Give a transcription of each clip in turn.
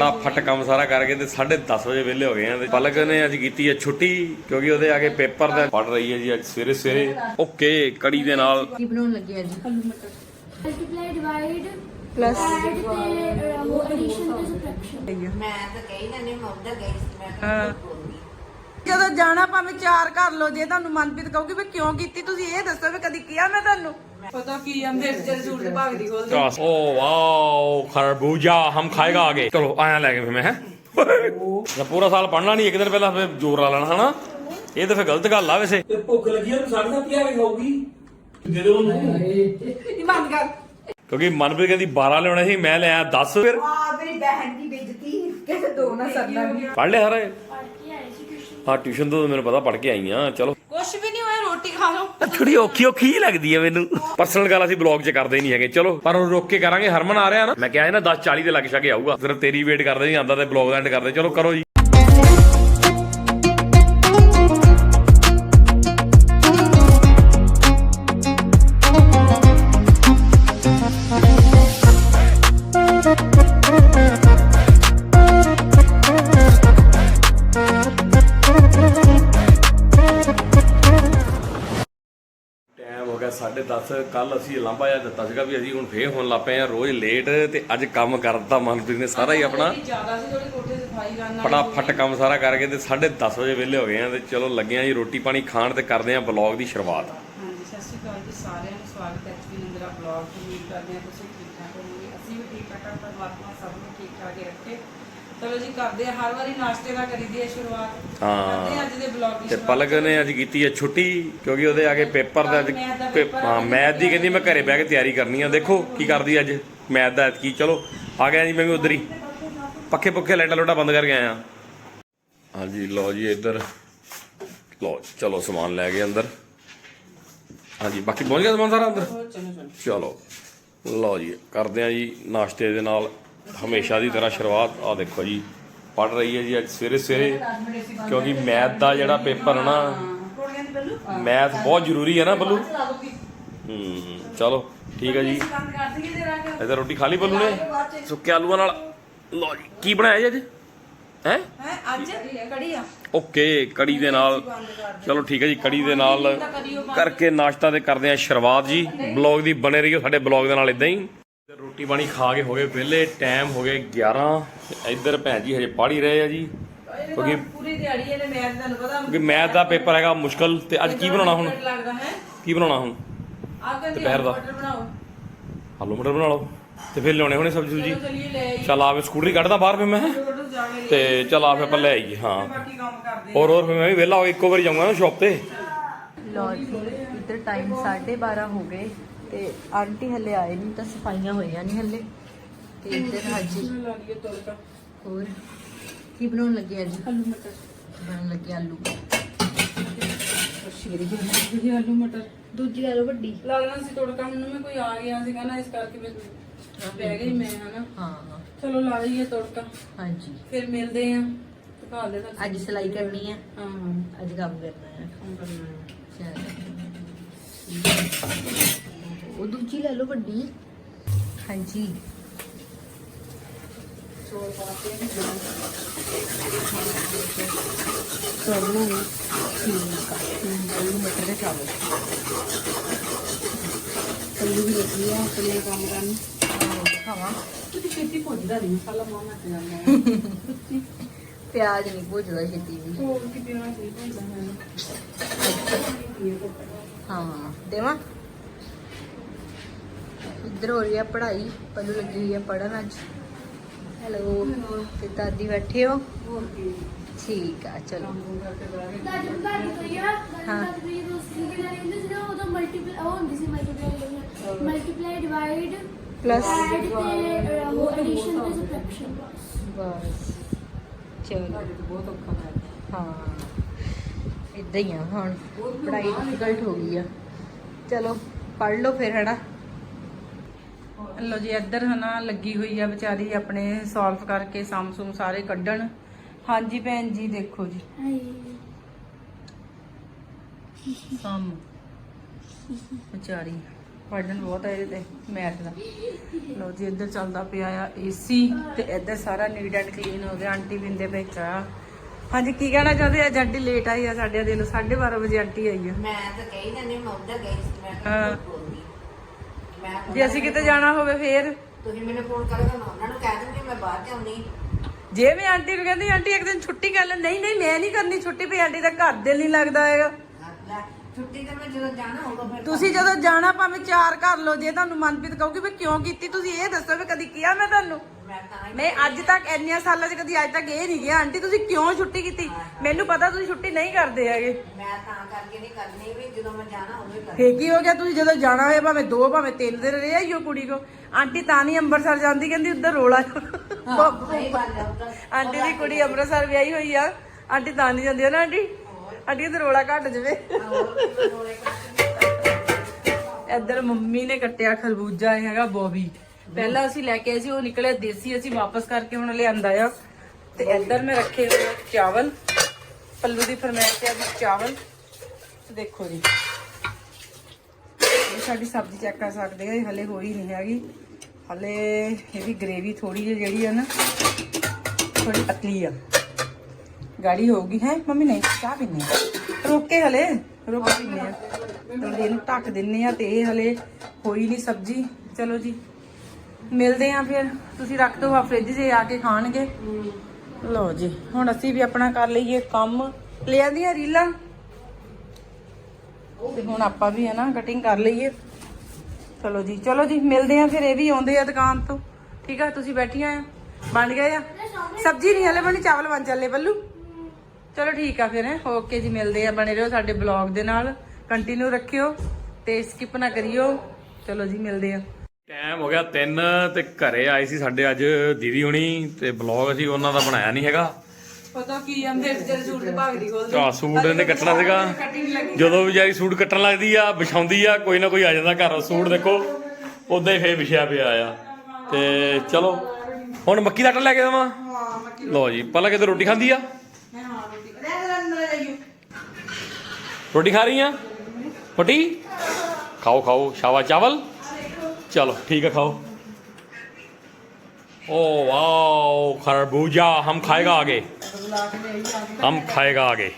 ਫਟਾਫਟ ਕੰਮ ਸਾਰਾ ਕਰਕੇ ਤੇ 10:30 ਵਜੇ ਵਿਹਲੇ ਹੋ ਗਏ ਆ ਤੇ ਪਲਕ ਨੇ ਅੱਜ ਕੀਤੀ ਹੈ ਛੁੱਟੀ ਕਿਉਂਕਿ ਉਹਦੇ ਆਗੇ ਪੇਪਰ ਦਾ ਪੜ ਰਹੀ ਹੈ ਜੀ ਅੱਜ ਸਵੇਰੇ ਸਵੇਰੇ। ਓਕੇ ਕੜੀ ਦੇ ਨਾਲ। ਕੀ ਬਣਾਉਣ ਲੱਗੇ ਅੱਜ ਮਲਟੀਪਲਾਈ ਡਿਵਾਈਡ Plus? ਐਡ ਤੇ ਉਹ ਐਡੀਸ਼ਨ ਤੇ ਸਬਟ੍ਰੈਕਸ਼ਨ ਮੈਂ ਤਾਂ ਕਹੀ ਨਾ ਨਹੀਂ ਮੈਂ ਉਧਰ ਗਈ ਸੀ ਮੈਂ ਹਾਂ। ਕਿਹਾ ਬੋਲਦੀ ਜਦੋਂ ਜਾਣਾ ਭਾਵੇਂ ਚਾਰ ਕਰ ਲਓ ਜੇ ਤੁਹਾਨੂੰ ਮਨਪ੍ਰੀਤ ਕਹੂਗੀ ਵੀ ਕਿਉਂ ਕੀਤੀ ਤੁਸੀਂ ਇਹ ਦੱਸੋ ਵੀ ਕਦੀ ਕਿਹਾ ਮੈਂ ਤੁਹਾਨੂੰ? ਪਤਾ ਕੀ ਅੰਦਰ ਜਿਹੜੇ ਸੂਟ ਦੇ ਭਾਗ ਦੀ ਖੋਲਦੇ। ਓ ਵਾਓ ਖਰਬੂਜਾ ਹਮ ਖਾਏਗਾ ਆਗੇ ਚਲੋ ਆਇਆ ਲੈ ਕੇ ਫਿਰ ਮੈਂ ਹੈ। ਪੂਰਾ ਸਾਲ ਪੜਨਾ ਨਹੀਂ ਇੱਕ ਦਿਨ ਪਹਿਲਾਂ ਫਿਰ ਜ਼ੋਰ ਲਾ ਲੈਣਾ ਹਨਾ? ਇਹ ਤਾਂ ਫਿਰ ਗਲਤ ਗੱਲ ਆ ਵੈਸੇ। ਤੇ ਭੁੱਖ ਲੱਗੀ ਉਹਨੂੰ ਸਾਢੇ ਸੱਤ ਹਜ਼ਾਰ ਵੀ ਖਾਊਗੀ ਦੇ ਦਿਓ ਉਹਨੂੰ। ਇਹ ਬੰਦ ਕਿਉਂਕਿ ਮਨਪ੍ਰੀਤ ਕਹਿੰਦੀ 12 ਲਿਆਉਣਾ ਸੀ ਮੈਂ ਲਿਆ 10 ਫਿਰ। ਪੜ ਲਿਆ ਟਿਊਸ਼ਨ। ਤੋਂ ਮੈਨੂੰ ਪਤਾ ਪੜ ਕੇ ਆਈ ਆ ਚਲੋ। ਖਾ ਲਓ। ਥੋੜੀ ਔਖੀ ਔਖੀ ਹੀ ਲੱਗਦੀ ਹੈ ਮੈਨੂੰ। ਪਰਸਨਲ ਗੱਲ ਅਸੀਂ ਬਲੌਗ 'ਚ ਕਰਦੇ ਨਹੀਂ ਹੈਗੇ। ਚਲੋ ਪਰ ਉਹ ਰੋਕ ਕੇ ਕਰਾਂਗੇ। ਹਰਮਨ ਆ ਰਿਹਾ ਨਾ। ਮੈਂ ਕਿਹਾ ਸੀ ਨਾ 10 40 ਦੇ ਲੱਗ ਛਕੇ ਆਊਗਾ। ਸਿਰਫ ਤੇਰੀ ਵੇਟ ਕਰਦੇ ਨਹੀਂ ਆਂਦਾ ਤੇ ਬਲੌਗ ਦਾ ਐਂਡ ਕਰਦੇ। ਚਲੋ ਕਰੋ ਜੀ। 10:30 ਕੱਲ ਅਸੀਂ ਲਾਂਭਾ ਜਿਹਾ ਦਿੱਤਾ ਸੀਗਾ ਵੀ ਅਸੀਂ ਹੁਣ ਫੇਰ ਹੋਣ ਲੱਗ ਪਏ ਆ ਰੋਜ਼ ਲੇਟ ਤੇ ਅੱਜ ਕੰਮ ਕਰਦਾ ਮਨਪ੍ਰੀਤ ਨੇ ਸਾਰਾ ਹੀ ਆਪਣਾ। ਜ਼ਿਆਦਾ ਸੀ ਥੋੜੀ ਕੋਠੇ ਸਫ਼ਾਈ ਕਰਨਾ ਫਟਾਫਟ ਕੰਮ ਸਾਰਾ ਕਰਕੇ ਤੇ 10:30 ਵਜੇ ਵਿਹਲੇ ਹੋ ਗਏ ਆ ਤੇ ਚਲੋ ਲੱਗੇ ਆ ਜੀ ਰੋਟੀ ਪਾਣੀ ਖਾਣ ਤੇ ਕਰਦੇ ਆ ਬਲੌਗ ਦੀ ਸ਼ੁਰੂਆਤ। ਹਾਂਜੀ ਸਤਿ ਸ਼੍ਰੀ ਅਕਾਲ ਜੀ ਸਾਰਿਆਂ ਨੂੰ ਸਵਾਗਤ ਹੈ ਜੀ ਨੰਦਰਾ ਬਲੌਗ ਦੀ ਉਮੀਦ ਕਰਦੇ ਹਾਂ ਤੁਸੀਂ ਠੀਕ ਠਾਕ ਹੋਵੋਗੇ। ਅਸੀਂ ਵੀ ਠੀਕ ਠਾਕ ਪਰਮਾਤਮਾ ਸਭ ਨੂੰ ਠੀਕ ਠਾਕ ਹੀ ਰੱਖੇ। ਚਲੋ ਜੀ ਕਰਦੇ ਆ ਹਰ ਵਾਰੀ ਨਾਸ਼ਤੇ ਦਾ ਕਰੀਦੀ ਹੈ ਸ਼ੁਰੂਆਤ। ਹਾਂ। ਕਰਦੇ ਹਾਂ ਅੱਜ ਦੇ ਬਲੌਗ ਦੀ ਤੇ ਸ਼ੁਰੂਆਤ। ਪਲਕ ਨੇ ਅੱਜ ਕੀਤੀ ਹੈ ਛੁੱਟੀ ਕਿਉਂਕਿ ਉਹਦੇ ਆਗੇ ਪੇਪਰ ਦਾ ਅੱਜ ਮੈਥ ਦਾ ਪੇ- ਪੇਪਰ ਹਾਂ ਆ। ਮੈਥ ਦੀ ਕਹਿੰਦੀ ਮੈਂ ਘਰੇ ਬਹਿ ਕੇ ਤਿਆਰੀ ਕਰਨੀ ਆ। ਦੇਖੋ ਕੀ ਕਰਦੀ ਅੱਜ ਮੈਥ ਦਾ ਕੀ ਚਲੋ ਆ ਗਿਆ ਜੀ ਮੈਂ ਵੀ ਉਧਰ ਹੀ। ਪੱਖੇ ਪੁੱਖੇ ਲਾਈਟਾਂ ਲੋਟਾ ਬੰਦ ਕਰਕੇ ਆਇਆ। ਹਾਂਜੀ ਲਓ ਜੀ ਇੱਧਰ। ਲਓ ਚਲੋ ਸਮਾਨ ਲੈ ਗਏ ਅੰਦਰ। ਹਾਂਜੀ ਬਾਕੀ ਪਹੁੰਚ ਗਿਆ ਸਮਾਨ ਸਾਰਾ ਅੰਦਰ? ਹੋਰ ਚਲੋ ਚਲੋ। ਚਲੋ ਲਓ ਜੀ ਕਰਦੇ ਆ ਜੀ ਨਾਸ਼ਤੇ ਦੇ ਨਾਲ। ਹਮੇਸ਼ਾ ਦੀ ਤਰ੍ਹਾਂ ਸ਼ੁਰੂਆਤ ਆ ਦੇਖੋ ਜੀ ਪੜ ਰਹੀ ਹੈ ਜੀ ਅੱਜ ਸਵੇਰੇ ਸਵੇਰੇ ਕਿਉਂਕਿ ਮੈਥ ਦਾ ਜਿਹੜਾ ਪੇਪਰ ਹੈ ਨਾ ਮੈਥ ਬਹੁਤ ਜ਼ਰੂਰੀ ਹੈ ਨਾ ਬੱਲੂ? ਹੂੰ ਚਲੋ ਠੀਕ ਹੈ ਜੀ। ਇਹਦਾ ਰੋਟੀ ਖਾ ਲਈ ਬੱਲੂ ਨੇ? ਸੁੱਕੇ ਆਲੂਆਂ ਨਾਲ। ਲਓ ਜੀ ਕੀ ਬਣਾਇਆ ਜੀ ਅੱਜ? ਹੈ? ਹੈ ਅੱਜ ਕੜੀ ਆ। ਓਕੇ ਕੜੀ ਦੇ ਨਾਲ। ਚਲੋ ਠੀਕ ਹੈ ਜੀ ਕੜੀ ਦੇ ਨਾਲ ਕਰਕੇ ਨਾਸ਼ਤਾ ਤੇ ਕਰਦੇ ਆ ਸ਼ੁਰੂਆਤ ਜੀ। ਬਲੌਗ ਦੀ ਬਣੇ ਰਹੀਓ ਸਾਡੇ ਬਲੌਗ ਦੇ ਨਾਲ ਇਦਾਂ ਹੀ। ਤੇ ਰੋਟੀ ਪਾਣੀ ਖਾ ਕੇ ਹੋ ਗਏ ਵਿਹਲੇ ਟਾਈਮ ਹੋ ਗਏ 11 ਇੱਧਰ ਭੈਣ ਜੀ ਹਜੇ ਪੜ੍ਹ ਹੀ ਰਹੇ ਆ ਜੀ। ਕਿਉਂਕਿ ਪੂਰੀ ਦਿਹਾੜੀ ਇਹਨੇ ਮੈਥ ਤੁਹਾਨੂੰ ਪਤਾ ਕਿਉਂਕਿ ਮੈਥ ਦਾ ਪੇਪਰ ਹੈਗਾ ਮੁਸ਼ਕਲ ਤੇ ਅੱਜ ਕੀ ਬਣਾਉਣਾ ਹੁਣ? ਲੱਗਦਾ ਹੈ। ਕੀ ਬਣਾਉਣਾ ਹੁਣ? ਦੁਪਹਿਰ ਦਾ। ਬਣਾਓ। ਆਲੂ ਮਟਰ ਬਣਾ ਲਓ। ਤੇ ਫਿਰ ਲਿਆਉਣੇ ਹੋਣੇ ਸਬਜ਼ੀ ਸੁਬਜੀ? ਚਲੋ ਆਵੇ ਸਕੂਟਰੀ ਕੱਢਦਾ ਬਾਹਰ ਫਿਰ ਮੈਂ। ਤੇ ਚੱਲ ਆ ਫਿਰ ਆਪਾਂ ਲੈ ਆਈਏ ਹਾਂ। ਹੋਰ ਹੋਰ ਫਿਰ ਮੈਂ ਵੀ ਵਿਹਲਾ ਹੋ ਕੇ ਇੱਕੋ ਵਾਰੀ ਜਾਊਂਗਾ ਨਾ ਸ਼ਾਪ ਤੇ। ਲੋ ਜੀ ਇੱਧਰ ਟਾਈਮ 12:30 ਹੋ ਗਏ। ਤੇ ਆਂਟੀ ਹੱਲੇ ਆਏ ਨਹੀਂ ਤਾਂ ਸਫਾਈਆਂ ਹੋਈਆਂ ਨਹੀਂ ਹੱਲੇ। ਤੇ ਇੱਧਰ ਹਾਜੀ। ਹੋਰ ਕੀ ਬਣਾਉਣ ਲੱਗੇ ਅੱਜ? ਆਲੂ ਮਟਰ। ਬਣਾਉਣ ਲੱਗੇ ਆਲੂ। ਸ਼ੇਰੀ ਜੀ ਆਲੂ ਮਟਰ। ਦੂਜੀ ਲੈ ਲਓ ਵੱਡੀ। ਲਾ ਲੈਣਾ ਸੀ ਤੜਕਾ ਮੈਨੂੰ ਮੈਂ ਕੋਈ ਆ ਗਿਆ ਸੀਗਾ ਨਾ ਇਸ ਕਰਕੇ ਮੈਂ ਬਹਿ ਗਈ ਮੈਂ ਹਨਾ। ਹਾਂ ਹਾਂ। ਚਲੋ ਲਾ ਲਈਏ ਤੜਕਾ। ਹਾਂਜੀ। ਫਿਰ ਮਿਲਦੇ ਆਂ ਦਿਖਾ ਦੇ ਤਾਂ ਅੱਜ ਸਿਲਾਈ ਕਰਨੀ ਹੈ। ਹਾਂ ਹਾਂ। ਅੱਜ ਕੰਮ ਕਰਨਾ ਹੈ। ਕੰਮ ਕਰਨਾ ਹੈ। ਚਲੋ। ਉਹ ਦੂਜੀ ਲੈ ਲਓ ਵੱਡੀ। ਹਾਂਜੀ। ਚੋਲ ਪਾ ਕੇ ਚੌਲ ਬਣਾਉਣੇ ਠੀਕ ਆ ਆਲੂ ਮਟਰ ਦੇ ਚਾਵਲ ਕੱਲੂ ਵੀ ਲੱਗੀ ਆ ਆਪਣੇ ਕੰਮ ਕਰਨ ਖਾਵਾਂ ਤੁਸੀਂ ਛੇਤੀ ਪੁੱਜਦਾ ਨਹੀਂ ਮਸਾਲਾ ਮਾਮਾ ਤੇ ਜਾਂਦਾ ਪਿਆਜ਼ ਨਹੀਂ ਭੁੱਜਦਾ ਛੇਤੀ ਵੀ। ਹੋਰ ਕਿਤੇ ਨਾ ਮੈਨੂੰ ਹਾਂ ਦੇਵਾਂ? ਇੱਧਰ ਹੋ ਰਹੀ ਹੈ ਪੜ੍ਹਾਈ ਪੱਲੂ ਲੱਗੀ ਹੋਈ ਹੈ ਪੜਨ ਅੱਜ। ਹੈਲੋ ਤੇ ਦਾਦੀ ਬੈਠੇ ਹੋ? ਠੀਕ ਆ, ਚਲੋ। ਹਾਂ। Multiply divide Plus? ਐਡੀਸ਼ਨ ਤੇ ਸਬਟ੍ਰੈਕਸ਼ਨ ਬਸ, ਚਲੋ। ਬਹੁਤ ਔਖਾ ਹਾਂ ਇਦਾਂ ਹੀ ਆ ਹੁਣ, ਪੜ੍ਹਾਈ ਡਿਫਿਕਲਟ ਹੋ ਗਈ ਆ। ਚਲੋ, ਪੜ੍ਹ ਲਓ ਫਿਰ, ਹਨਾ? ਲੋ ਜੀ ਇੱਧਰ ਹਨਾ ਲੱਗੀ ਹੋਈ ਆ ਵਿਚਾਰੀ ਆਪਣੇ ਸੋਲਵ ਕਰਕੇ ਸਾਮਸੂਮ ਸਾਰੇ ਕੱਢਣ। ਹਾਂਜੀ ਭੈਣ ਜੀ ਦੇਖੋ ਜੀ। ਸਮ ਵਿਚਾਰੀ ਵਰਡਨ ਬਹੁਤ ਹੈ ਇਹਦੇ ਤੇ ਮੈਥ ਦਾ। ਲਓ ਜੀ ਇੱਧਰ ਚੱਲਦਾ ਪਿਆ ਆ ਏਸੀ ਤੇ ਇੱਧਰ ਸਾਰਾ ਨੀਟ ਐਂਡ ਕਲੀਨ ਹੋ ਗਿਆ। ਆਂਟੀ ਬਿੰਦੇ ਪੇ ਚਾਹ ਹਾਂਜੀ ਕੀ ਕਹਿਣਾ ਚਾਹਦੇ ਆ? ਆਂਟੀ ਲੇਟ ਆਈ ਆ ਸਾਡੇ ਦਿਨ 12:30 ਵਜੇ ਆਂਟੀ ਆਈ ਆ। ਮੈਂ ਤਾਂ ਕਹੀ ਜਾਂਦੀ ਮੈਂ ਉੱਧਰ ਗਈ ਸੀ ਮੈਂ ਮੈਂ ਜੇ ਅਸੀਂ ਕਿਤੇ ਜਾਣਾ ਹੋਵੇ ਫੇਰ। ਤੁਸੀਂ ਮੈਨੂੰ ਫੋਨ ਕਰੋਗੇ ਮੈਂ ਉਹਨਾਂ ਨੂੰ ਕਹਿ ਦੂੰਗੀ ਮੈਂ ਬਾਹਰ ਜਾਉਣੀ ਜੇ ਮੈਂ ਆਂਟੀ ਨੂੰ ਕਹਿੰਦੀ ਆਂਟੀ ਇੱਕ ਦਿਨ ਛੁੱਟੀ ਕਰ ਲੈ। ਨਹੀਂ ਨਹੀਂ ਮੈਂ ਨਹੀਂ ਕਰਨੀ ਛੁੱਟੀ ਵੀ ਆਂਟੀ ਦਾ ਘਰ ਦਿਲ ਨਹੀਂ ਲੱਗਦਾ ਹੈਗਾ। ਛੁੱਟੀ ਤੇ ਮੈਂ ਜਦੋਂ ਜਾਣਾ ਹੋਊਗਾ ਫਿਰ ਤੁਸੀਂ ਜਦੋਂ ਜਾਣਾ ਭਾਵੇਂ ਚਾਰ ਕਰ ਲਓ ਜੇ ਤੁਹਾਨੂੰ ਮਨਪ੍ਰੀਤ ਕਹੂਗੀ ਵੀ ਕਿਉਂ ਕੀਤੀ ਤੁਸੀਂ ਇਹ ਦੱਸੋ ਵੀ ਕਦੀ ਕਿਹਾ ਮੈਂ ਤੁਹਾਨੂੰ? ਮੈਂ ਹੀ ਅੱਜ ਤੱਕ ਇੰਨੀਆਂ ਸਾਲਾਂ 'ਚ ਕਦੀ ਅੱਜ ਤੱਕ ਇਹ ਨਹੀਂ ਗਿਆ। ਆਂਟੀ ਤੁਸੀਂ ਕਿਉਂ ਛੁੱਟੀ ਕੀਤੀ? ਮੈਨੂੰ ਪਤਾ ਤੁਸੀਂ ਛੁੱਟੀ ਨਹੀਂ ਕਰਦੇ ਹੈਗੇ। ਮੈਂ ਤਾਂ ਕਰਕੇ ਨਹੀਂ ਕਰਨੀ ਵੀ ਜਦੋਂ ਮੈਂ ਜਾਣਾ ਫੇਰ ਕੀ ਹੋ ਗਿਆ? ਤੁਸੀਂ ਜਦੋਂ ਜਾਣਾ ਹੋਏ ਭਾਵੇਂ ਦੋ ਭਾਵੇਂ ਤਿੰਨ ਦਿਨ ਰਹੇ ਆਈਓ ਕੁੜੀ ਕੋ। ਆਂਟੀ ਤਾਂ ਨਹੀਂ ਅੰਮ੍ਰਿਤਸਰ ਜਾਂਦੀ ਕਹਿੰਦੀ ਉੱਧਰ ਰੋਲਾ। ਸਹੀ ਗੱਲ ਹੈ ਉੱਧਰ ਆਂਟੀ ਦੀ ਕੁੜੀ ਅੰਮ੍ਰਿਤਸਰ ਵਿਆਹੀ ਹੋਈ ਆ। ਆਂਟੀ ਤਾਂ ਨਹੀਂ ਜਾਂਦੀ ਆ ਨਾ ਆਂਟੀ? ਆਂਟੀ ਤੇ ਰੋਲਾ ਘਟ ਜਵੇ। ਇੱਧਰ ਮੰਮੀ ਨੇ ਕੱਟਿਆ ਖਰਬੂਜਾ ਇਹ ਹੈਗਾ ਬੋਬੀ। ਪਹਿਲਾਂ ਅਸੀਂ ਲੈ ਕੇ ਆਏ ਸੀ, ਉਹ ਨਿਕਲਿਆ ਦੇਸੀ, ਅਸੀਂ ਵਾਪਸ ਕਰਕੇ ਹੁਣ ਲਿਆਂਦਾ ਆ। ਤੇ ਇੱਧਰ ਮੈਂ ਰੱਖੇ ਹੋਏ ਚਾਵਲ। ਪੱਲੂ ਦੀ ਫਰਮਾਇਸ਼ ਤੇ ਅੱਜ ਚਾਵਲ। ਦੇਖੋ ਜੀ। ਇਹ ਸਾਡੀ ਸਬਜ਼ੀ ਚੈੱਕ ਕਰ ਸਕਦੇ ਆ, ਇਹ ਹਲੇ ਹੋਈ ਨਹੀਂ ਹੈਗੀ। ਹਲੇ ਇਹਦੀ ਗ੍ਰੇਵੀ ਥੋੜੀ ਜਿਹੀ ਜਿਹੜੀ ਆ ਨਾ ਥੋੜੀ ਪਤਲੀ ਆ। ਗਾੜੀ ਹੋਊਗੀ, ਹੈ ਮੰਮੀ ਨਹੀਂ, ਚਾਹ ਪੀਨੇ ਆ। ਰੋਕ ਕੇ ਹਲੇ, ਰੋਕ ਕੇ ਪੀਨੇ ਆ। ਤੇ ਇਹਨੂੰ ਢੱਕ ਦਿੰਨੇ ਆ ਤੇ ਇਹ ਹਲੇ ਹੋਈ ਨਹੀਂ ਸਬਜ਼ੀ। ਚਲੋ ਜੀ। ਮਿਲਦੇ ਆ ਫਿਰ। ਤੁਸੀਂ ਰੱਖ ਦਿਓ ਆ ਫ੍ਰਿਜ 'ਚ ਆ ਕੇ ਖਾਣਗੇ। ਲਓ ਜੀ, ਹੁਣ ਅਸੀਂ ਵੀ ਆਪਣਾ ਕਰ ਲਈਏ ਕੰਮ। ਲੈ ਆਂਦੀਆਂ ਰੀਲਾਂ। ਤੇ ਹੁਣ ਆਪਾਂ ਵੀ ਹੈ ਨਾ ਕਟਿੰਗ ਕਰ ਲਈਏ। ਚਲੋ ਜੀ ਚਲੋ ਜੀ, ਮਿਲਦੇ ਆ ਫਿਰ, ਇਹ ਵੀ ਆਉਂਦੇ ਆ ਦੁਕਾਨ ਤੋਂ। ਠੀਕ ਆ, ਤੁਸੀਂ ਬੈਠੀਆਂ ਆ। ਬਣ ਗਏ ਆ? ਸਬਜ਼ੀ ਨਹੀਂ, ਹਲੇ ਬਣੀ ਚਾਵਲ ਬਣ ਚੱਲੇ, ਬੱਲੂ। ਚਲੋ ਠੀਕ ਆ ਫਿਰ, ਹੈ। ਓਕੇ ਜੀ, ਮਿਲਦੇ ਆ, ਬਣੇ ਰਹੋ ਸਾਡੇ ਬਲੌਗ ਦੇ ਨਾਲ। ਕੰਟੀਨਿਊ ਰੱਖਿਓ ਤੇ ਸਕਿਪ ਨਾ ਕਰਿਓ। ਚਲੋ ਜੀ, ਮਿਲਦੇ ਆ। ਟਾਈਮ ਹੋ ਗਿਆ 3 ਤੇ ਘਰੇ ਆਏ ਸੀ ਸਾਡੇ ਅੱਜ ਦੀਦੀ ਹੁਣੀ ਤੇ ਬਲੌਗ ਅਸੀਂ ਉਹਨਾਂ ਦਾ ਬਣਾਇਆ ਨਹੀਂ ਹੈਗਾ। ਪਤਾ ਕੀ ਆ ਮੇਰੇ ਜਿਹੜੇ ਸੂਟ ਦੇ ਭਾਗ ਦੀ ਖੋਲ ਆ ਸੂਟ ਇਹਨੇ ਕੱਟਣਾ ਸੀਗਾ। ਜਦੋਂ ਵਿਚਾਰੀ ਸੂਟ ਕੱਟਣ ਲੱਗਦੀ ਆ ਵਿਛਾਉਂਦੀ ਆ ਕੋਈ ਨਾ ਕੋਈ ਆ ਜਾਂਦਾ ਘਰ। ਸੂਟ ਦੇਖੋ ਉਦਾਂ ਹੀ ਫੇਰ ਵਿਛਿਆ ਪਿਆ ਆ। ਤੇ ਚਲੋ ਹੁਣ ਮੱਕੀ ਦਾ ਆਟਾ ਲੈ ਕੇ ਦੇਵਾਂ ਲਓ ਜੀ ਪਹਿਲਾਂ ਕਿਤੇ ਰੋਟੀ ਖਾਂਦੀ ਆ? ਰੋਟੀ ਖਾ ਰਹੀ ਆ? ਰੋਟੀ? ਖਾਓ ਖਾਓ ਸ਼ਾਵਾ ਚਾਵਲ। ਚਲੋ ਠੀਕ ਹੈ ਖਾਓ ओ वाओ खरबूजा हम खाएगा आगे हम खाएगा आगे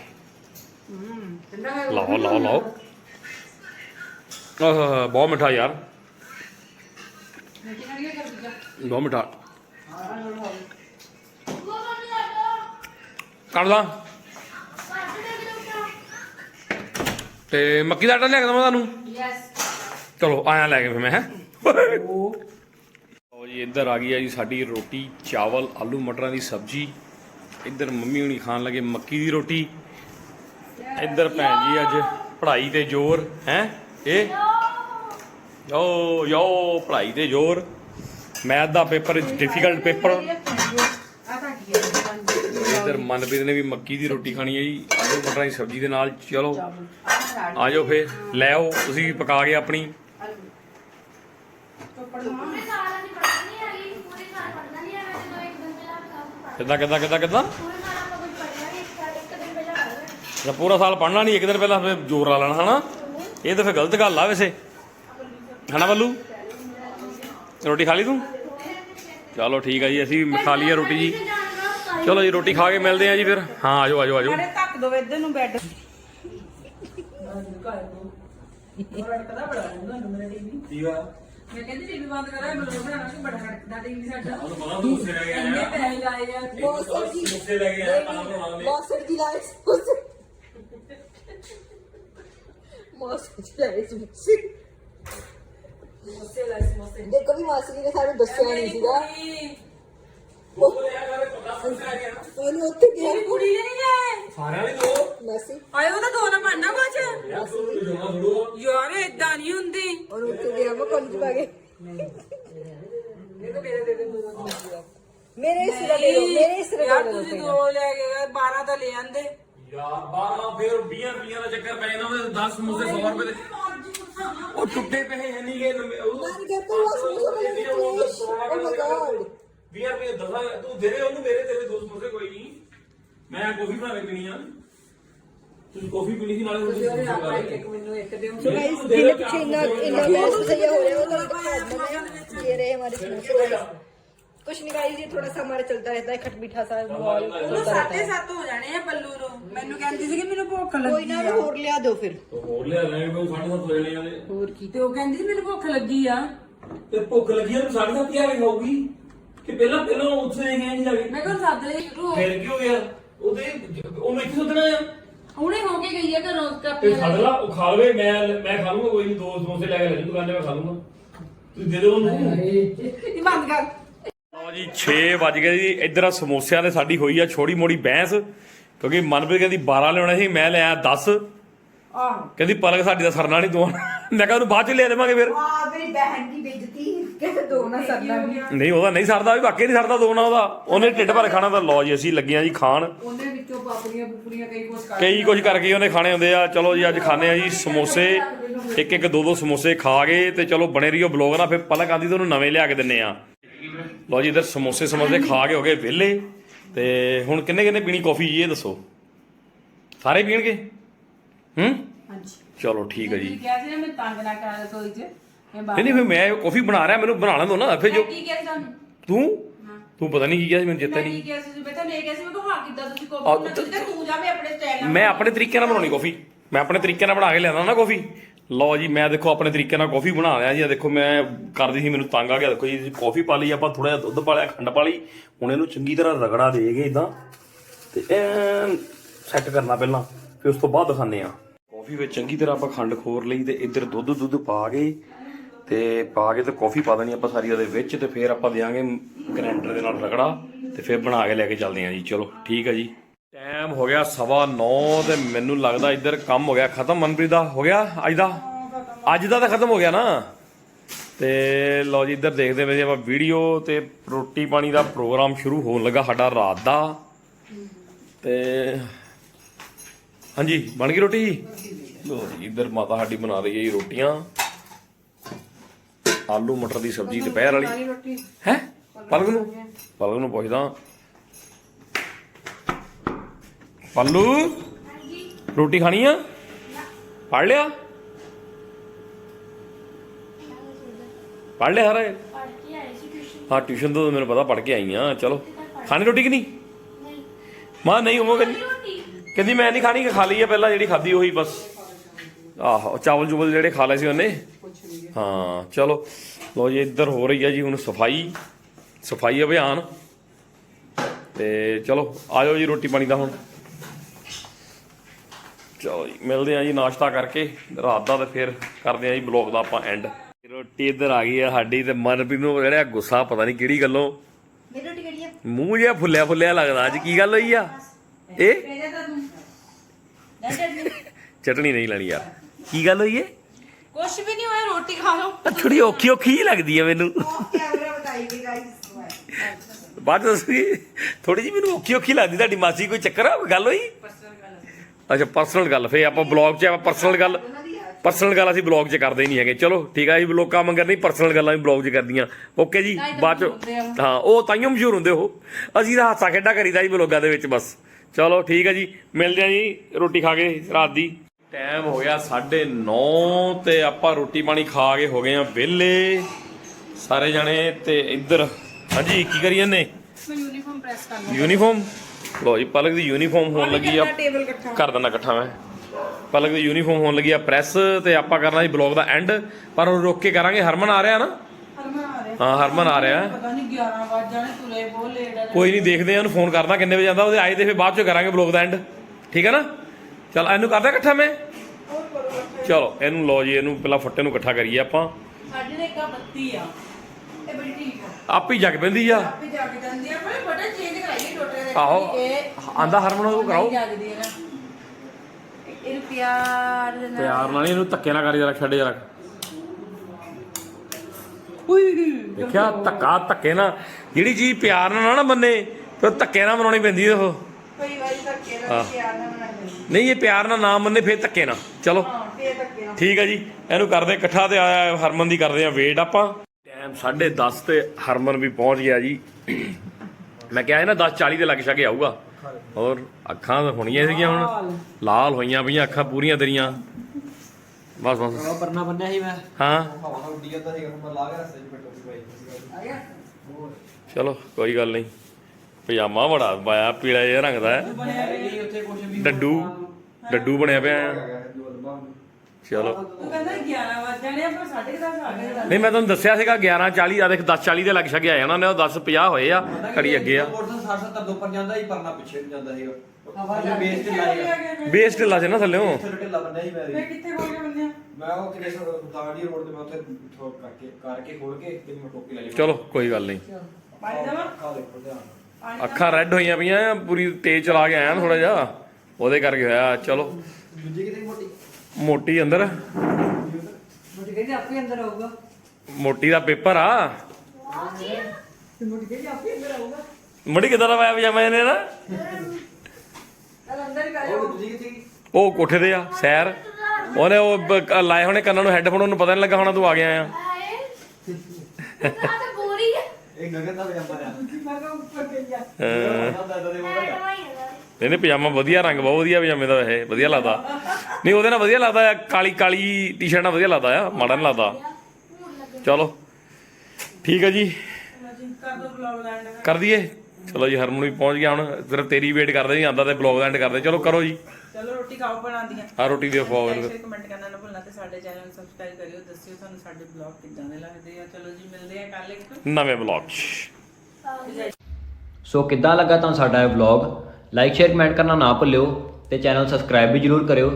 लाओ लाओ लाओ आह, बहुत मीठा यार बहुत मीठा ਕਰ ਦਾਂ ਤੇ ਮੱਕੀ ਦਾ ਆਟਾ ਲੈ ਕੇ ਦਵਾਂ ਤੁਹਾਨੂੰ ਯੈਸ ਚਲੋ ਆਇਆ ਲੈ ਕੇ ਫਿਰ ਮੈਂ ਹੈ ਲਓ ਜੀ, ਇੱਧਰ ਆ ਗਈ ਆ ਜੀ ਸਾਡੀ ਰੋਟੀ, ਚਾਵਲ, ਆਲੂ ਮਟਰਾਂ ਦੀ ਸਬਜ਼ੀ। ਇੱਧਰ ਮੰਮੀ ਹੁਣੀ ਖਾਣ ਲੱਗੇ ਮੱਕੀ ਦੀ ਰੋਟੀ। ਇੱਧਰ ਭੈਣ ਜੀ ਅੱਜ ਪੜ੍ਹਾਈ ਤੇ ਜ਼ੋਰ, ਹੈ? ਇਹ? ਯੋ ਯੋ, ਪੜ੍ਹਾਈ ਤੇ ਜ਼ੋਰ। ਮੈਥ ਦਾ ਪੇਪਰ ਡਿਫਿਕਲਟ ਪੇਪਰ ਇੱਧਰ ਮਨਪ੍ਰੀਤ ਨੇ ਵੀ ਮੱਕੀ ਦੀ ਰੋਟੀ ਖਾਣੀ ਹੈ ਜੀ, ਆਲੂ ਮਟਰਾਂ ਦੀ ਸਬਜ਼ੀ ਦੇ ਨਾਲ। ਚਲੋ, ਆ ਜਾਓ ਫੇਰ, ਲੈ ਆਓ, ਤੁਸੀਂ ਵੀ ਪਕਾ ਕੇ ਆਪਣੀ। ਪੂਰੇ ਸਾਲ ਦੀ ਪੜ੍ਹਨਾ ਨਹੀਂ ਹੈਗੀ ਪੂਰੇ ਸਾਲ ਪੜ੍ਹਨਾ ਨਹੀਂ ਹੈ ਮੈਂ ਜਦੋਂ ਇੱਕ ਦਿਨ ਪਹਿਲਾਂ ਖਾਸ ਕਿੱਦਾਂ ਕਿੱਦਾਂ ਕਿੱਦਾਂ ਕਿੱਦਾਂ? ਪੂਰੇ ਸਾਲ ਆਪਾਂ ਕੁਝ ਪੜ੍ਹਨਾ ਨਹੀਂ ਇੱਕ ਸਾਲ ਇੱਕ ਦਿਨ ਪਹਿਲਾਂ ਪੜ੍ਹਨਾ ਜਾਂ ਪੂਰਾ ਸਾਲ ਪੜ੍ਹਨਾ ਨਹੀਂ ਇੱਕ ਦਿਨ ਪਹਿਲਾਂ ਫਿਰ ਜ਼ੋਰ ਲਾ ਲੈਣਾ ਹਨਾ? ਇਹ ਤਾਂ ਫਿਰ ਗਲਤ ਗੱਲ ਆ ਵੈਸੇ। ਹਨਾ ਬੱਲੂ? ਰੋਟੀ ਖਾ ਲਈ ਤੂੰ? ਚਲੋ ਠੀਕ ਆ ਜੀ ਅਸੀਂ ਵੀ ਖਾ ਲਈ ਆ ਰੋਟੀ ਜੀ। ਚਲੋ ਜੀ ਰੋਟੀ ਖਾ ਕੇ ਮਿਲਦੇ ਆ ਜੀ ਫਿਰ। ਹਾਂ ਆਜੋ ਆਜੋ ਆਜੋ। ਅਰੇ ਧੱਕ ਦੋ ਇੱਧਰ ਨੂੰ ਬੈੱਡ। ਮੈਂ ਕਹਿੰਦੀ ਟੀਵੀ ਬੰਦ ਕਰਾ ਬਲੌਗ ਬਣਾਉਣਾ ਕਿ ਬੜਾ ਖੜਕਦਾ ਟੀਵੀ ਸਾਡਾ। ਉਹਨੂੰ ਪਤਾ ਦੂਸਰੇ ਰਹਿ ਗਏ ਇੰਨੇ ਪੈਸੇ ਲਾਏ ਆ ਮੁੱਸੇ ਲੈ ਕੇ ਆਇਆ ਤਾਂ ਬਣਾਉਣੇ ਮੌਸਮ ਦੀ ਲਾਈਸ ਮੌਸਮ ਦੀ। ਲਾਈਸ ਮੋਸੇ ਲਾਏ ਸੀ ਮੋਸੇ। ਦੇਖੋ ਵੀ ਮਾਸੀ ਨੇ ਸਾਨੂੰ ਦੱਸਿਆ ਨਹੀਂ ਸੀਗਾ। ਉਹਨੂੰ ਉੱਥੇ ਗਿਆ ਤੇਰੀ ਕੁੜੀ ਨਹੀਂ ਦੋ ਮਾਸੀ ਆਏ ਉਹਦਾ ਦੋ ਨਾ ਬਣਨਾ ਕੁਛ ਯਾਰ ਤੂੰ ਏਦਾਂ ਨਹੀਂ ਹੁੰਦੀ ਉਹਨੂੰ ਉੱਥੇ ਗਿਆ ਮੈਂ ਕਾਲਜ ਪਾ ਕੇ ਮੇਰੇ ਇਸ ਦਾ ਦਿਓ ਮੇਰੇ ਇਸ ਦਾ ਯਾਰ ਦੇ ਦਿਓ ਤੁਸੀਂ ਦੋ ਲੈ ਕੇ ਗਏ 12 ਤਾਂ ਲੈ ਆਂਦੇ ਯਾਰ 12 ਫਿਰ 20 ਰੁਪਈਆ ਦਾ ਚੱਕਰ ਪੈ ਜਾਂਦਾ ਉਹਦੇ 10 ਸਮੋਸੇ 100 ਰੁਪਏ ਦੇ ਉਹ ਟੁੱਟੇ ਪਏ ਹੈ ਨਹੀਂ ਗਏ ਉਹ Man, get the last one of the finish. Oh my god. 20 ਰੁਪਏ ਦਸਾਂ ਤੂੰ ਦੇ ਦੇ ਉਹਨੂੰ ਮੇਰੇ ਤੇਰੇ ਦੋ ਸਮੋਸੇ ਕੋਈ ਨਹੀਂ ਮੈਂ ਕਾਫੀ ਬਣਾ ਕੇ ਪੀਣੀ ਆ ਤੁਸੀਂ ਕਾਫੀ ਪੀਣੀ ਸੀ ਨਾਲੇ ਤੁਸੀਂ ਉਹਦੇ ਆਪਾਂ ਇੱਕ ਇੱਕ ਮੈਨੂੰ ਇੱਕ ਦਿਓ ਜਿਹਨੇ ਪਿੱਛੇ ਇੰਨਾ ਇੰਨਾ मैच सही हो रहा है वो तो ये रहे हमारे समोसे कुछ नहीं गाइस ये थोड़ा सा हमारा चलता रहता है खट मीठा सा माहौल ਉਹਨੂੰ ਸਾਢੇ ਸੱਤ ਹੋ ਜਾਣੇ ਆ ਬੱਲੂ ਨੂੰ ਮੈਨੂੰ ਕਹਿੰਦੀ ਸੀ ਕਿ ਮੈਨੂੰ ਭੁੱਖ कोई ਲੱਗੀ ना ਆ और लिया दो फिर ਹੋਰ ਲਿਆ ਲੈ ਕੋਈ ਸਾਢੇ ਸੱਤ ਹੋ ਜਾਣੇ ਆਲੇ ਹੋਰ ਕੀ ਤੇ ਉਹ ਕਹਿੰਦੀ ਸੀ ਮੈਨੂੰ ਭੁੱਖ ਲੱਗੀ ਆ ਤੇ ਭੁੱਖ ਲੱਗੀ ਆ ਤੂੰ ਸਾਢੇ ਸੱਤ ਹੀ ਆ ਕੇ ਖਾਊਗੀ ਕਿ ਪਹਿਲਾਂ ਪਹਿਲਾਂ ਉੱਥੇ ਦੇ ਗਏ ਨਹੀਂ ਜਾ ਮੈਂ ਕਿਹਾ ਸੱਦ ਲਈ ਸ਼ੁਰੂ ਹੋ ਫਿਰ ਕੀ ਗਿਆ? ਉਹਦੇ ਉਹ ਮੈਂ ਕਿਉਂ ਸੱਦਣਾ ਆ? ਹੁਣੇ ਹੋ ਕੇ ਗਈ ਆ ਘਰੋਂ ਤੇ ਕਾਪੀਆਂ ਸੱਦ ਲਾ ਉਹ ਖਾ ਲਵੇ ਮੈਂ ਮੈਂ ਖਾ ਲੂੰਗਾ ਕੋਈ ਨਹੀਂ ਦੋ ਸਮੋਸੇ ਲੈ ਕੇ ਲੈ ਜੂ ਮੈਂ ਖਾ ਲੂੰਗਾ। ਤੁਸੀਂ ਦੇ ਦਿਓ ਉਹਨੂੰ। ਇਹ ਬੰਦ ਕਰ। ਲਓ ਜੀ 6 ਵੱਜ ਗਏ ਜੀ ਇਧਰ ਆ ਸਮੋਸਿਆਂ ਤੇ ਸਾਡੀ ਹੋਈ ਆ ਛੋੜੀ ਮੋੜੀ ਬਹਿਸ ਕਿਉਂਕਿ ਮਨਪ੍ਰੀਤ ਕਹਿੰਦੀ 12 ਲਿਆਉਣਾ ਸੀ ਮੈਂ ਲਿਆ 10 ਆਹ। ਕਹਿੰਦੀ ਪਲਕ ਸਾਡੀ ਦਾ ਸਰਨਾ ਨਹੀਂ ਦੋਣਾ ਮੈਂ ਕਿਹਾ ਉਹਨੂੰ ਬਾਅਦ ਚ ਲੈ ਲਵਾਂਗੇ ਫਿਰ। ਆ ਮੇਰੀ ਬਹਿਨ ਦੀ ਬੇਇੱਜ਼ਤੀ। ਨਹੀਂ ਉਹਦਾ ਨਹੀਂ ਸਰਦਾ ਵੀ ਵਾਕਈ ਨਹੀਂ ਸਰਦਾ ਦੋ। ਨਾ ਉਹਦਾ ਉਹਨੇ ਢਿੱਡ ਭਰ ਖਾਣਾ ਤਾਂ ਲੋ ਜੀ ਅਸੀਂ ਲੱਗੀਆਂ ਜੀ ਖਾਣ। ਕਈ ਕੁਝ ਕਰ ਕਈ ਉਹਨੇ ਖਾਣੇ ਹੁੰਦੇ ਆ। ਚਲੋ ਜੀ ਅੱਜ ਖਾਣੇ ਆ ਜੀ ਸਮੋਸੇ। ਇੱਕ ਇੱਕ ਦੋ ਦੋ ਸਮੋਸੇ ਖਾ ਗਏ ਤੇ ਚਲੋ ਬਣੇ ਰਹੀਓ ਬਲੌਗ ਨਾਲ। ਫਿਰ ਪਲਕ ਆਂਦੀ ਤੁਹਾਨੂੰ ਨਵੇਂ ਲਿਆ ਕੇ ਦਿੰਨੇ ਆ। ਲੋ ਜੀ ਇਧਰ ਸਮੋਸੇ ਸਮੋਸੇ ਖਾ ਕੇ ਹੋ ਗਏ ਵਿਹਲੇ। ਤੇ ਹੁਣ ਕਿੰਨੇ ਕਿੰਨੇ ਪੀਣੀ ਕਾਫੀ ਇਹ ਦੱਸੋ। ਸਾਰੇ ਪੀਣਗੇ? ਹਾਂਜੀ। ਚਲੋ ਠੀਕ ਹੈ ਜੀ। ਕਿਹਾ ਸੀ ਮੈਂ ਤੰਗ ਨਾ ਕਰਾਂ ਰਸੋਈ 'ਚ। ਨਹੀਂ ਨਹੀਂ ਫਿਰ ਮੈਂ ਕਾਫੀ ਬਣਾ ਰਿਹਾ ਮੈਨੂੰ ਬਣਾ ਲੈਣ ਦੋ ਨਾ ਫਿਰ ਜੋ ਕੀ ਕਿਹਾ ਸੀ ਤੁਹਾਨੂੰ? ਤੂੰ? ਤੂੰ ਪਤਾ ਨਹੀਂ ਕੀ ਕਿਹਾ ਸੀ ਮੈਨੂੰ ਚੇਤਾ ਮੈਂ ਕੀ ਨਹੀਂ ਕਿਹਾ ਸੀ ਬੇਟਾ ਮੈਂ ਕਿਹਾ ਸੀ ਮੈਂ ਕਿਹਾ ਹਾਂ ਕਿੱਦਾਂ ਤੁਸੀਂ ਆਹ, ਕੋਲ ਨਾ ਤੁਸੀਂ ਤੂੰ ਜਾ ਮੈਂ ਆਪਣੇ ਸਟਾਈਲ ਨਾਲ ਮੈਂ ਆਪਣੇ ਤਰੀਕੇ ਨਾਲ ਬਣਾਉਣੀ ਕਾਫੀ ਮੈਂ ਆਪਣੇ ਤਰੀਕੇ ਨਾਲ ਬਣਾ ਕੇ ਲਿਆਂਦਾ ਨਾ ਕਾਫੀ ਲਓ ਜੀ ਮੈਂ ਦੇਖੋ ਆਪਣੇ ਤਰੀਕੇ ਨਾਲ ਕਾਫੀ ਬਣਾ ਲਿਆ ਜੀ ਆਹ ਦੇਖੋ ਮੈਂ ਕਰਦੀ ਸੀ ਮੈਨੂੰ ਤੰਗ ਆ ਗਿਆ। ਦੇਖੋ ਜੀ ਕਾਫੀ ਪਾ ਲਈ ਆਪਾਂ ਥੋੜਾ ਜਿਹਾ ਦੁੱਧ ਪਾ ਲਿਆ ਖੰਡ ਪਾ ਲਈ। ਹੁਣ ਇਹਨੂੰ ਚੰਗੀ ਤਰ੍ਹਾਂ ਰਗੜਾ ਦੇ ਕੇ ਇਦਾਂ ਤੇ ਐਨ ਸੈੱਟ ਕਰਨਾ ਪਹਿਲਾਂ ਫਿਰ ਉਸ ਤੋਂ ਬਾਅਦ ਦਿਖਾਉਂਦੇ ਆ ਕਾਫੀ ਵਿੱਚ ਚੰਗੀ ਤਰ੍ਹਾਂ ਆਪਾਂ ਖੰਡ ਖੋਰ ਲਈ ਤੇ ਇੱਧਰ ਦੁੱਧ ਦੁੱਧ ਪਾ ਕੇ ਤੇ ਪਾ ਕੇ ਤੇ ਕਾਫੀ ਪਾ ਦੇਣੀ ਆਪਾਂ ਸਾਰੀ ਉਹਦੇ ਵਿੱਚ ਤੇ ਫਿਰ ਆਪਾਂ ਦੇਾਂਗੇ ਗ੍ਰਾਈਂਡਰ ਦੇ ਨਾਲ ਰਗੜਾ ਤੇ ਫਿਰ ਬਣਾ ਕੇ ਲੈ ਕੇ ਚੱਲਦੇ ਆ ਜੀ। ਚਲੋ, ਠੀਕ ਹੈ ਜੀ। ਟਾਈਮ ਹੋ ਗਿਆ ਸਵਾ 9 ਤੇ ਮੈਨੂੰ ਲੱਗਦਾ ਇੱਧਰ ਕੰਮ ਹੋ ਗਿਆ। ਖਤਮ, ਮਨਪ੍ਰੀਤ ਦਾ ਹੋ ਗਿਆ ਅੱਜ ਦਾ? ਅੱਜ ਦਾ ਤਾਂ ਖਤਮ ਹੋ ਗਿਆ ਨਾ। ਤੇ ਲਓ ਜੀ, ਇੱਧਰ ਦੇਖਦੇ ਪਏ ਜੀ ਆਪਾਂ ਵੀਡੀਓ ਤੇ ਰੋਟੀ ਪਾਣੀ ਦਾ ਪ੍ਰੋਗਰਾਮ ਸ਼ੁਰੂ ਹੋਣ ਲੱਗਾ ਸਾਡਾ ਰਾਤ ਦਾ। ਤੇ ਹਾਂਜੀ, ਬਣ ਗਈ ਰੋਟੀ? ਲੋ ਜੀ, ਇੱਧਰ ਮਾਤਾ ਸਾਡੀ ਬਣਾ ਰਹੀ ਹੈ ਜੀ ਰੋਟੀਆਂ। ਆਲੂ ਮਟਰ ਦੀ ਸਬਜ਼ੀ ਦੁਪਹਿਰ ਵਾਲੀ। ਰੋਟੀ। ਹੈ? ਪਲਕ ਨੂੰ ਪਲਕ ਨੂੰ ਪੁੱਛਦਾ। ਪੱਲੂ ਰੋਟੀ ਖਾਣੀ ਆ? ਪੜ ਲਿਆ? ਪੜ ਲਿਆ ਹਰੇ ਟਿਊਸ਼ਨ। ਹਾਂ ਟਿਊਸ਼ਨ ਤੋਂ ਮੈਨੂੰ ਪਤਾ ਪੜ ਕੇ ਆਈ ਆ। ਚਲੋ। ਖਾਣੀ ਰੋਟੀ ਕਿ ਨਹੀਂ? ਮਾਂ ਨਹੀਂ ਉਹ ਕਹਿੰਦੀ ਕਹਿੰਦੀ ਮੈਂ ਨਹੀਂ ਖਾਣੀ ਖਾ ਲਈ ਆ ਪਹਿਲਾਂ ਜਿਹੜੀ ਖਾਦੀ ਉਹੀ ਬਸ। ਆਹੋ ਚਾਵਲ ਚੁਵਲ ਜਿਹੜੇ ਖਾ ਲਏ ਸੀ ਉਹਨੇ। ਹਾਂ ਚਲੋ। ਲੋ ਜੀ ਇੱਧਰ ਹੋ ਰਹੀ ਹੈ ਜੀ ਹੁਣ ਸਫ਼ਾਈ। ਸਫ਼ਾਈ ਅਭਿਆਨ। ਤੇ ਚਲੋ ਆਜੋ ਜੀ ਰੋਟੀ ਪਾਣੀ ਦਾ ਹੁਣ। ਚਲੋ ਜੀ ਮਿਲਦੇ ਆ ਜੀ ਨਾਸ਼ਤਾ ਕਰਕੇ। ਰਾਤ ਦਾ ਤੇ ਫਿਰ ਕਰਦੇ ਆ ਜੀ ਬਲੌਗ ਦਾ ਆਪਾਂ ਐਂਡ ਰੋਟੀ ਇੱਧਰ ਆ ਗਈ ਹੈ ਸਾਡੀ ਤੇ ਮਨਪ੍ਰੀਤ ਨੂੰ ਜਿਹੜਾ ਗੁੱਸਾ ਪਤਾ ਨਹੀਂ ਕਿਹੜੀ ਗੱਲੋਂ। ਮੂੰਹ ਜਿਹਾ ਫੁੱਲਿਆ ਫੁੱਲਿਆ ਲੱਗਦਾ ਅੱਜ ਕੀ ਗੱਲ ਹੋਈ ਆ? ਇਹ? ਚਟਣੀ ਨਹੀਂ ਲੈਣੀ ਯਾਰ। ਕੀ ਗੱਲ ਹੋਈ ਏ? ਕੁਛ ਵੀ ਨਹੀਂ ਹੋਇਆ ਰੋਟੀ ਖਾ ਲਓ। ਆ ਥੋੜੀ ਔਖੀ ਔਖੀ ਜਿਹੀ ਲੱਗਦੀ ਹੈ ਮੈਨੂੰ। ਕੈਮਰਾ ਬਤਾਈਏ ਗਾਇਸ ਬਾਅਦ ਦੱਸੀ ਥੋੜੀ ਜਿਹੀ ਮੈਨੂੰ ਔਖੀ ਔਖੀ ਲੱਗਦੀ ਤੁਹਾਡੀ ਮਾਸੀ ਕੋਈ ਚੱਕਰ ਆ ਗੱਲ ਹੋਈ? ਅੱਛਾ ਪਰਸਨਲ ਗੱਲ ਫੇ ਆਪਾਂ ਬਲੌਗ 'ਚ ਆਪਾਂ ਪਰਸਨਲ ਗੱਲ ਪਰਸਨਲ ਗੱਲ ਅਸੀਂ ਬਲੌਗ 'ਚ ਕਰਦੇ ਨਹੀਂ ਹੈਗੇ। ਚਲੋ ਠੀਕ ਆ ਅਸੀਂ ਲੋਕਾਂ ਮੰਗਰ ਨਹੀਂ ਪਰਸਨਲ ਗੱਲਾਂ ਵੀ ਬਲੌਗ 'ਚ ਕਰਦੀਆਂ। ਓਕੇ ਜੀ ਬਾਅਦ 'ਚ ਹਾਂ ਉਹ ਤਾਈਓ ਮਸ਼ਹੂਰ ਹੁੰਦੇ ਉਹ। ਅਸੀਂ ਤਾਂ ਹਾਸਾ ਖੇਡਾ ਕਰੀਦਾ ਜੀ ਬਲੌਗਾਂ ਦੇ ਵਿੱਚ ਬਸ। ਚਲੋ ਠੀਕ ਆ ਜੀ ਮਿਲਦੇ ਆ ਜੀ ਰੋਟੀ ਖਾ ਕੇ ਰਾਤ ਦੀ। ਟਾਈਮ ਹੋ ਗਿਆ 9:30 ਤੇ ਆਪਾਂ ਰੋਟੀ ਪਾਣੀ ਖਾ ਕੇ ਹੋ ਗਏ ਆ ਵਿਹਲੇ। ਸਾਰੇ ਜਣੇ ਤੇ ਇੱਧਰ। ਹਾਂਜੀ ਕੀ ਕਰੀ ਜਾਂਦੇ? ਮੈਂ ਯੂਨੀਫਾਰਮ ਪ੍ਰੈਸ ਕਰਨਾ। ਯੂਨੀਫਾਰਮ ਲੋ ਜੀ ਪਲਕ ਦੀ ਯੂਨੀਫਾਰਮ ਹੋਣ ਲੱਗੀ ਆ। ਕਰ ਦਿੰਦਾ ਇਕੱਠਾ। ਮੈਂ। ਪਲਕ ਦੀ ਯੂਨੀਫਾਰਮ ਹੋਣ ਲੱਗੀ ਆ ਪ੍ਰੈਸ ਤੇ ਆਪਾਂ ਕਰਨਾ ਜੀ ਬਲੌਗ ਦਾ ਐਂਡ ਪਰ ਉਹ ਰੋਕ ਕੇ ਕਰਾਂਗੇ ਹਰਮਨ ਆ ਰਿਹਾ ਨਾ? ਹਾਂ ਹਰਮਨ ਆ ਰਿਹਾ। ਪਤਾ ਨਹੀਂ 11 ਵਜ ਜਾਣੇ ਤੁਰੇ ਬਹੁਤ ਲੇਟ ਆ। ਕੋਈ ਨਹੀਂ ਦੇਖਦੇ ਆ ਉਹਨੂੰ ਫੋਨ ਕਰਦਾ ਕਿੰਨੇ ਵਜੇ ਆਉਂਦਾ ਉਹਦੇ ਆਏ ਤੇ ਫਿਰ ਬਾਅਦ ਚ ਕਰਾਂਗੇ ਬਲੌਗ ਦਾ ਐਂਡ ਠੀਕ ਹੈ ਨਾ? ਚਲ ਇਹਨੂੰ ਕਰਦਾ ਇਕੱਠਾ ਮੈਂ? ਚਲੋ ਇਹਨੂੰ ਲਓ ਜੀ ਇਹਨੂੰ ਪਹਿਲਾਂ ਫੱਟੇ ਨੂੰ ਇਕੱਠਾ ਕਰੀਏ ਆਪਾਂ। ਸਾਡੇ ਦੇ ਕਾ ਬੱਤੀ ਆ। ਇਹ ਬੜੀ ਠੀਕ ਆ। ਆਪ ਹੀ ਜਗ ਪੈਂਦੀ ਆ। ਆਪ ਹੀ ਜਗ ਜਾਂਦੀ ਆ ਪਰ ਬਟਨ ਚੇਂਜ ਕਰਾਈਏ ਨਾ। ਪਿਆਰ ਨਾਲ। ਪਿਆਰ ਨਾਲ ਜਿਹੜੀ ਚੀਜ਼ ਪਿਆਰ ਨਾਲ ਨਾ ਬੰਨੇ ਤੇ ਧੱਕੇ ਨਾਲ ਬਣਾਉਣੀ ਪੈਂਦੀ ਉਹ। ਕਈ ਵਾਰੀ ਧੱਕੇ ਨਾਲ ਪਿਆਰ ਨਾਲ ਨਹੀਂ ਇਹ ਪਿਆਰ ਨਾਲ ਨਾਮ ਮੰਨੇ ਫੇਰ ਧੱਕੇ ਨਾ ਚਲੋ। ਠੀਕ ਹੈ ਜੀ। ਇਹਨੂੰ ਕਰਦੇ ਇਕੱਠਾ ਤੇ ਆਇਆ ਹਰਮਨ ਦੀ ਕਰਦੇ ਆ ਵੇਟ ਆਪਾਂ। ਟਾਈਮ 10:30 ਤੇ ਹਰਮਨ ਵੀ ਪਹੁੰਚ ਗਿਆ ਜੀ। ਮੈਂ ਕਿਹਾ ਨਾ 10:40 ਦੇ ਲੱਗ ਛਾਗੇ ਆਊਗਾ। ਔਰ ਅੱਖਾਂ ਹੋਣੀਆਂ ਸੀਗੀਆਂ ਹੁਣ। ਲਾਲ। ਹੋਈਆਂ ਪਈਆਂ ਅੱਖਾਂ ਪੂਰੀਆਂ ਤੇਰੀਆਂ। ਬਸ ਬਸ। ਹਾਂ। ਚਲੋ ਕੋਈ ਗੱਲ ਨਹੀਂ। ਪਜਾਮਾ ਬੜਾ ਪਾਇਆ ਪੀਲਾ ਜਿਹਾ ਰੰਗ ਦਾ। ਹੈ ਡੱਡੂ ਡੱਡੂ ਬਣਿਆ ਪਿਆ ਹੈ। ਲੱਭਾ ਚਲੋ। ਉਹ ਕਹਿੰਦਾ 11 ਵਜ ਜਾਣੇ ਆਪਾਂ 10:30 ਆ ਗਏ ਨਹੀਂ ਮੈਂ ਤੁਹਾਨੂੰ ਦੱਸਿਆ ਸੀਗਾ 11:40 ਆ ਦੇਖ 10:40 ਦੇ ਲੱਗ ਛਗੇ ਆਏ ਉਹਨਾਂ ਨੇ ਉਹ 10:50 ਹੋਏ ਆ ਘੜੀ ਅੱਗੇ ਆ। ਮੋਟਰ 60 70 ਤੋਂ ਉੱਪਰ ਜਾਂਦਾ ਸੀ ਪਰਨਾ ਪਿੱਛੇ ਨੂੰ ਜਾਂਦਾ ਸੀਗਾ। ਹਵਾ ਉਹਨੇ ਬੇਸ ਤੇ ਲਾਇਆ ਬੇਸ ਢਿੱਲਾ ਸੀ ਨਾ ਇੱਥੇ ਢਿੱਲਾ ਮੈਂ ਮੈਂ ਕਿੱਥੇ ਮੈਂ ਉਹ ਕਿਨੇ ਦਾੜੀ ਰੋਡ ਤੇ ਮੈਂ ਉੱਥੇ ਠੋਕ ਕਰਕੇ ਕਰਕੇ ਖੋਲ ਕੇ ਤੇ ਮੈਂ ਟੋਪੀ ਲੈ ਲਈ। ਚਲੋ ਕੋਈ ਗੱਲ ਨਹੀਂ। ਪਾਣੀ ਦੇਵਾਂ ਆ ਦੇਖੋ ਧਿਆਨ ਅੱਖਾਂ ਰੈੱਡ ਹੋਈਆਂ ਪਈਆਂ ਆ, ਪੂਰੀ ਤੇਜ਼ ਚਲਾ ਕੇ ਆਇਆ ਥੋੜਾ ਜਿਹਾ। ਉਹਦੇ ਕਰਕੇ ਹੋਇਆ ਚਲੋ। ਦੂਜੀ ਕਿਤੇ ਮੋਟੀ? ਮੋਟੀ ਅੰਦਰ। ਮੁੱਢ ਕਹਿੰਦੇ ਆਪੇ ਅੰਦਰ ਆਊਗਾ। ਮੋਟੀ ਦਾ ਪੇਪਰ ਆ। ਮੁੱਢ ਕਹਿੰਦੇ ਆਪੇ ਅੰਦਰ ਆਊਗਾ। ਮੜੀ ਕਿਦਾਂ ਦਾ ਪਾਇਆ ਪਜਾਮਾ ਇਹਨੇ ਨਾ? ਚੱਲ ਅੰਦਰ ਹੀ ਕਰ ਉਹ ਕੋਠੇ ਤੇ ਆ ਸੈਰ। ਉਹਨੇ ਉਹ ਲਾਏ ਹੋਣੇ ਕੰਨਾਂ ਨੂੰ ਹੈੱਡਫੋਨ ਉਹਨੂੰ ਪਤਾ ਨਹੀਂ ਲੱਗਾ ਹੋਣਾ ਤੂੰ ਆ ਗਿਆ ਆ। ਆ ਤਾਂ ਬੋਰੀ ਹੈ ਇਹ ਗਗਨ ਦਾ ਪਜਾਮਾ ਆ ਮੈਂ ਕਿਹਾ ਉੱਪਰ ਗਈ ਆ। ਹਾਂ। ਦਾ ਦਾ ਦੇ ਮੈਂ ਨਵਾਂ ਹੀ ਹੈਗਾ ਇਹਨੇ ਪਜਾਮਾ ਵਧੀਆ ਰੰਗ ਬਹੁਤ ਵਧੀਆ ਪਜਾਮੇ ਦਾ ਇਹ ਵਧੀਆ ਲੱਗਦਾ। ਨਹੀਂ ਉਹਦੇ ਨਾਲ ਵਧੀਆ ਲੱਗਦਾ ਆ ਕਾਲੀ ਕਾਲੀ ਟੀ-ਸ਼ਰਟ ਨਾਲ ਵਧੀਆ ਲੱਗਦਾ ਆ ਮਾੜਾ ਨਹੀਂ ਲੱਗਦਾ। ਚਲੋ ਠੀਕ ਹੈ ਜੀ। ਕਰ ਦੋ ਬਲੌਗ ਲੈਂਡ ਕਰ ਦਈਏ। ਚਲੋ ਜੀ ਹਰਮਨ ਵੀ ਪਹੁੰਚ ਗਿਆ ਹੁਣ। ਸਿਰਫ ਤੇਰੀ ਵੇਟ ਕਰਦੇ ਨਹੀਂ ਆਂਦਾ ਤੇ ਬਲੌਗ ਦਾ ਐਂਡ ਕਰਦੇ। ਚਲੋ ਕਰੋ ਜੀ। ਚਲੋ ਰੋਟੀ ਖਾਓ ਬਣਾਉਂਦੀਆਂ। ਆ ਰੋਟੀ ਦੇ ਖਵਾਓ ਇਹਨੂੰ। ਲਾਈਕ ਕਮੈਂਟ ਕਰਨਾ ਨਾ ਭੁੱਲਣਾ ਤੇ ਸਾਡੇ ਚੈਨਲ ਨੂੰ ਸਬਸਕ੍ਰਾਈਬ ਕਰਿਓ। ਦੱਸਿਓ ਤੁਹਾਨੂੰ ਸਾਡੇ ਬਲੌਗ ਕਿੱਦਾਂ ਦੇ ਲੱਗਦੇ ਆ। ਚਲੋ ਜੀ ਮਿਲਦੇ ਆ ਕੱਲ ਇੱਕ। ਨਵੇਂ ਬਲੌਗ 'ਚ। ਸੋ ਕਿੱਦਾਂ ਲੱਗਾ ਤੁਹਾਨੂੰ ਸਾਡਾ ਇਹ ਵਲੌਗ ਲਾਈਕ ਸ਼ੇਅਰ ਕਮੈਂਟ ਕਰਨਾ ਨਾ ਭੁੱਲਿਓ ਤੇ ਚੈਨਲ ਸਬਸਕ੍ਰਾਈਬ ਵੀ ਜਰੂਰ ਕਰਿਓ।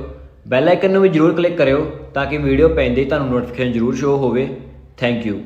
ਬੈਲ ਆਈਕਨ ਨੂੰ ਵੀ ਜਰੂਰ ਕਲਿੱਕ ਕਰਿਓ ਤਾਂ ਕਿ ਵੀਡੀਓ ਪੈਂਦੇ ਹੀ ਤੁਹਾਨੂੰ ਨੋਟੀਫਿਕੇਸ਼ਨ ਜਰੂਰ ਸ਼ੋ ਹੋਵੇ। Thank you